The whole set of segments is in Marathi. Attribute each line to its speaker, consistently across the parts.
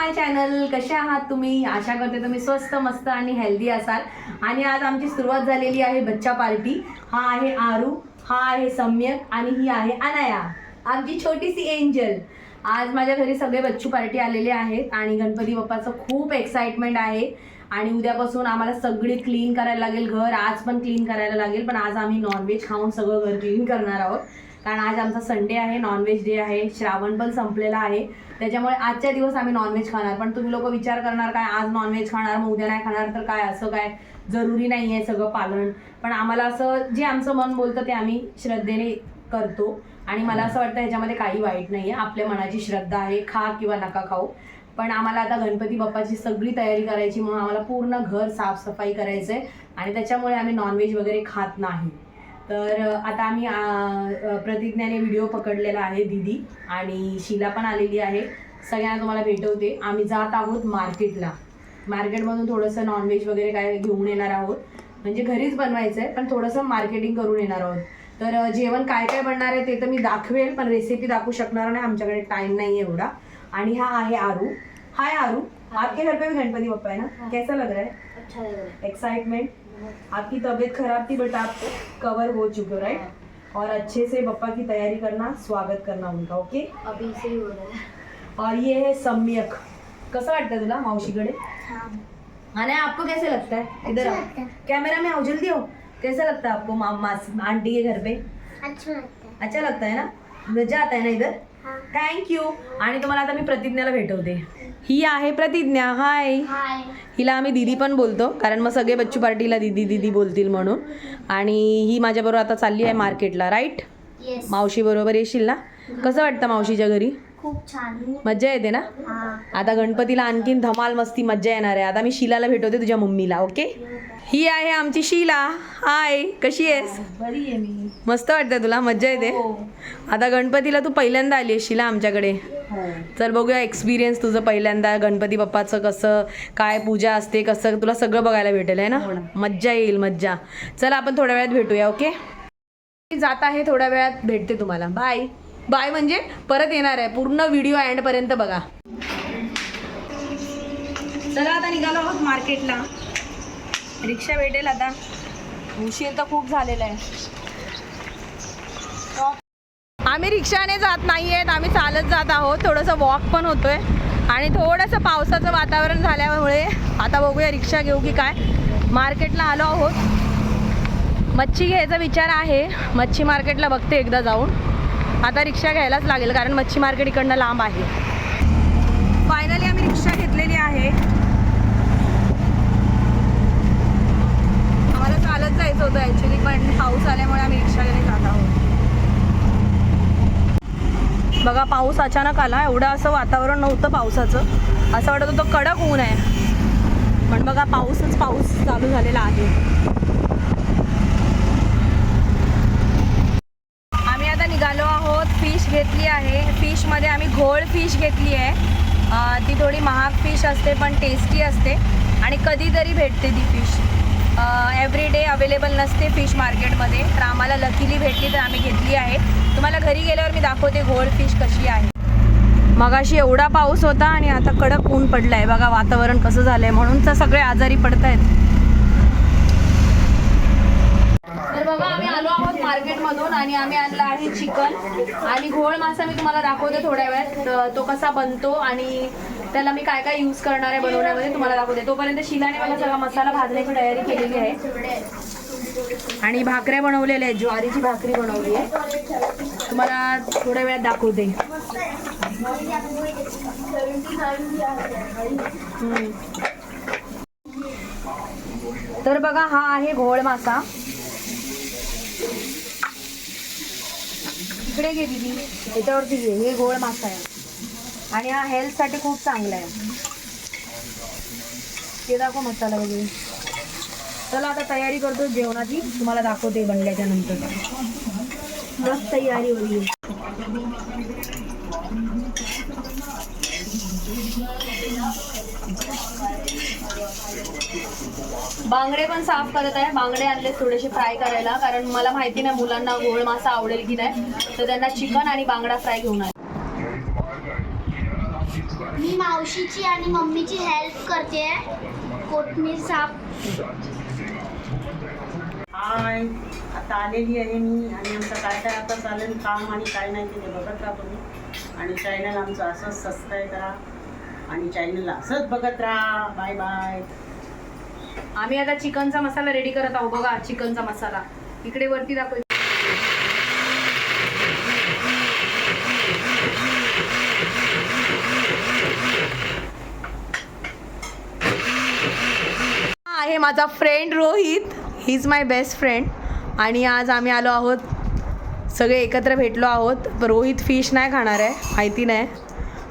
Speaker 1: माय चॅनल कसे आहात तुम्ही? आशा करते तुम्ही स्वस्त मस्त आणि हेल्दी असाल. आणि आज आमची सुरुवात झालेली आहे बच्चा पार्टी. हा आहे आरू हा आहे सम्यक आणि ही आहे अनाया. आमची छोटीशी एंजल आज माझ्या घरी सगळे बच्चू पार्टी आलेले आहेत आणि गणपती बाप्पाचं खूप एक्साइटमेंट आहे. आणि उद्यापासून आम्हाला सगळी क्लीन करायला लागेल घर. आज पण क्लीन करायला लागेल पण आज आम्ही नॉनव्हेज खाऊन सगळं घर क्लीन करणार आहोत. कारण आज आमचा संडे आहे नॉनव्हेज डे आहे श्रावण पण संपलेला आहे. त्याच्यामुळे आजच्या दिवस आम्ही नॉनव्हेज खाणार. पण तुम्ही लोक विचार करणार काय आज नॉनव्हेज खाणार मग उद्या नाही खाणार तर काय असं काय? जरुरी नाही आहे सगळं पालन. पण आम्हाला असं जे आमचं मन बोलतं ते आम्ही श्रद्धेने करतो. आणि मला असं वाटतं ह्याच्यामध्ये काही वाईट नाही आहे आपल्या मनाची श्रद्धा आहे खा किंवा नका खाऊ. पण आम्हाला आता गणपती बाप्पाची सगळी तयारी करायची म्हणून आम्हाला पूर्ण घर साफसफाई करायचं आहे आणि त्याच्यामुळे आम्ही नॉनव्हेज वगैरे खात नाही. तर आता आम्ही प्रतिज्ञाने व्हिडिओ पकडलेला आहे दिदी आणि शिला पण आलेली आहे. सगळ्यांना तुम्हाला भेटवते. आम्ही जात आहोत मार्केटला. मार्केटमधून थोडंसं नॉनव्हेज वगैरे काय घेऊन येणार आहोत. म्हणजे घरीच बनवायचं आहे पण थोडंसं मार्केटिंग करून येणार आहोत. तर जेवण काय काय बनणार आहे ते तर मी दाखवेल पण रेसिपी दाखवू शकणार नाही आमच्याकडे टाइम नाही आहे एवढा. आणि हा आहे आरू. हाय आरू. आपके घर पे भी गणपति बप्पा है ना?
Speaker 2: हाँ।
Speaker 1: कैसा लग रहा है?
Speaker 2: अच्छा लग रहा है।
Speaker 1: एक्साइटमेंट आपकी तबीयत खराब थी बट आप कवर हो चुके हो राइट और अच्छे से बप्पा की तैयारी करना स्वागत करना उनका ओके
Speaker 2: अभी से ही हो रहा है।
Speaker 1: और ये है सम्यक। कसं वाटतं तुला मावशीकडे?
Speaker 2: हाँ।
Speaker 1: आणि आपको कैसे लगता है? इधर
Speaker 2: अच्छा है।
Speaker 1: कैमरा में आओ जल्दी हो कैसा लगता है आपको आंटी के घर पे?
Speaker 2: अच्छा लगता है।
Speaker 1: अच्छा लगता है ना? मजा आता है ना इधर?
Speaker 2: हाँ।
Speaker 1: थँक्यू आणि तुम्हाला आता मी प्रतिज्ञाला भेटवते. ही आहे प्रतिज्ञा. हाय
Speaker 2: हाय
Speaker 1: हिला आम्ही दीदी पण बोलतो कारण मग सगळे बच्चू पार्टीला दीदी दीदी बोलतील म्हणून. आणि ही माझ्याबरोबर आता चालली आहे मार्केटला राईट मावशी बरोबर येशील ना? कसं वाटतं मावशीच्या घरी?
Speaker 2: खूप छान.
Speaker 1: मज्जा येते ना? आता गणपतीला आणखीन धमाल मस्ती मज्जा येणार आहे. आता मी शिलाला भेटवते तुझ्या मम्मीला ओके ही आहे आमची शिला. हाय कशी आहेस?
Speaker 2: बरी आहे मी.
Speaker 1: मस्त वाटतं तुला मज्जा येते.
Speaker 2: हो.
Speaker 1: आता गणपतीला तू पहिल्यांदा आली आहेस शिला आमच्याकडे.
Speaker 2: हो.
Speaker 1: चल बघूया एक्सपिरियन्स तुझं पहिल्यांदा गणपती बाप्पाचं कसं काय पूजा असते कसं तुला सगळं बघायला भेटेल आहे
Speaker 2: हो
Speaker 1: ना. मज्जा येईल मज्जा. चल आपण थोड्या वेळात भेटूया ओके? जात आहे थोड्या वेळात भेटते तुम्हाला. बाय बाय म्हणजे परत येणार आहे. पूर्ण व्हिडिओ एंड पर्यंत बघा. चला आता निघालो आहोत मार्केटला रिक्षा भेटेल आता. उशीर तर खूप झालेला आहे. आम्ही रिक्षाने जात नाही आहेत आम्ही चालत जात आहोत. थोडंसं वॉक पण होतोय. आणि थोडंसं पावसाचं वातावरण झाल्यामुळे आता बघूया रिक्षा घेऊ की काय. मार्केटला आलो आहोत. मच्छी घ्यायचा विचार आहे. मच्छी मार्केटला बघते एकदा जाऊन. आता रिक्षा घ्यायलाच लागेल कारण मच्छी मार्केट इकडनं लांब आहे. फायनली आम्ही रिक्षा घेतलेली आहे आम्हाला जायचं होतं ॲक्च्युली पण पाऊस आल्यामुळे आम्ही रिक्षाने जात आहोत. बघा पाऊस अचानक आला. एवढं असं वातावरण नव्हतं पावसाचं. असं वाटत होतं कडक ऊन आहे. पण बघा पाऊसच पाऊस चालू झालेला आहे. आम्ही आता निघालो आहोत. फिश घेतली आहे. फिशमध्ये आम्ही घोळ फिश घेतली आहे. ती थोडी महाग फिश असते पण टेस्टी असते. आणि कधीतरी भेटते ती फिश एव्हरी डे अवेलेबल नसते फिश मार्केटमध्ये तर आम्हाला लकीली भेटली तर आम्ही घेतली आहे. तुम्हाला घरी गेल्यावर मी दाखवते घोळ फिश कशी आहे. मगाशी एवढा पाऊस होता आणि आता कडक ऊन पडलं आहे बघा वातावरण कसं झालं आहे म्हणून तर सगळे आजारी पडत आहेत तर बघा आम्ही आलो आहोत मार्केटमधून आणि आम्ही आणला आहे चिकन आणि घोळ मासा मी तुम्हाला दाखवते थोड्या वेळात. तर तो कसा बनतो आणि त्याला मी काय काय यूज करणार आहे बनवण्यामध्ये तुम्हाला दाखवते तोपर्यंत शिलाने मला सगळा मसाला भाजण्याची तयारी केलेली आहे. आणि भाकऱ्या बनवलेल्या आहेत. ज्वारीची भाकरी बनवली आहे. तुम्हाला थोड्या वेळात दाखवते. तर बघा हा आहे घोळ मासा. इकडे घे दिदी. याच्यावरती घे. हे गोळ मासा आहे. आणि हा हेल्थसाठी खूप चांगला आहे. ते दाखव मसाला वगैरे. चला आता तयारी करतो जेवणाची. तुम्हाला दाखवते बनल्याच्या नंतर. मस्त तयारी होईल. बांगडे पण साफ करत आहे. बांगडे आणले थोडेसे फ्राय करायला. कारण मला माहिती नाही मुलांना गोळ मासा आवडेल की नाही. तर त्यांना चिकन आणि बांगडा फ्राय घेऊन आले.
Speaker 2: मावशीची आणि मम्मीची हेल्प करते. कोथमीर साफ
Speaker 3: हाय. आता आलेली आहे मी आणि आमचं काय काय आता चालेल काम आणि काय नाही ते बघत राहा तुम्ही. आणि चॅनल आमचं असंच सबस्क्राईब करा. आणि चॅनलला असंच बघत राहा. बाय बाय
Speaker 1: आम्ही आता चिकनचा मसाला रेडी करत आहोत. बघा चिकनचा मसाला. इकडे वरती दाखव आहे माझा friend Rohit. He is my best friend आणि आज आम्ही आलो आहोत सगळे एकत्र भेटलो आहोत. रोहित फिश नाही खाणार आहे माहिती नाही.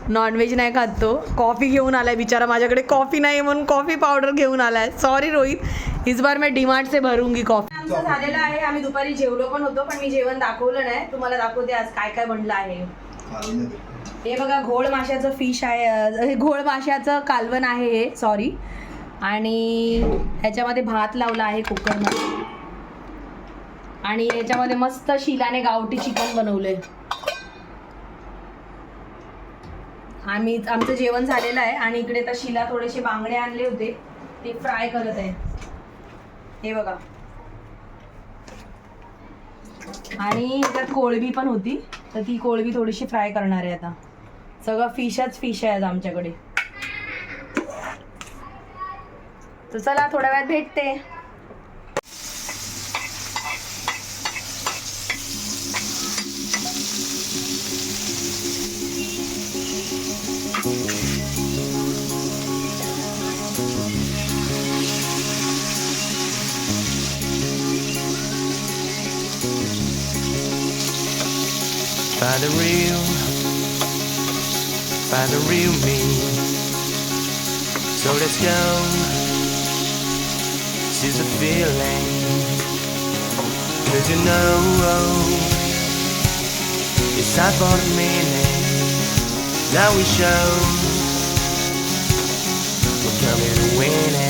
Speaker 1: नॉनव्हेज नाही खात तो. कॉफी घेऊन आलाय बिचारा माझ्याकडे कॉफी नाही म्हणून कॉफी पावडर घेऊन आलाय. सॉरी रोहित इस बार मी डीमार्ट से भरूंगी कॉफी आमचं झालेलं आहे आम्ही दुपारी जेवलो पण होतो पण मी जेवण दाखवलं नाही. तुम्हाला दाखवते आज काय काय बनलं आहे. हे बघा घोळ माशाचं फिश आहे हे घोळ माशाचं कालवण आहे हे. सॉरी आणि ह्याच्यामध्ये भात लावला आहे कुकरमध्ये आणि याच्यामध्ये मस्त शिलाने गावठी चिकन बनवलंय. आम्ही आमचं जेवण झालेलं आहे आणि इकडे तर शिला थोडेसे बांगडे आणले होते. ते फ्राय करत आहे. हे बघा. आणि त्यात कोळंबी पण होती. तर ती कोळंबी थोडीशी फ्राय करणार आहे आता. सगळं फिशच फिश आहे आज आमच्याकडे. तर चला थोड्या वेळात भेटते
Speaker 4: Find the real, find the real me. So let's go. Seize the feeling. Cause you know it's time for the meaning. Now we show we're coming to win.